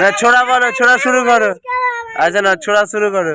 না ছোড়া করো ছোড়া শুরু করো। আচ্ছা না ছোড়া শুরু করো।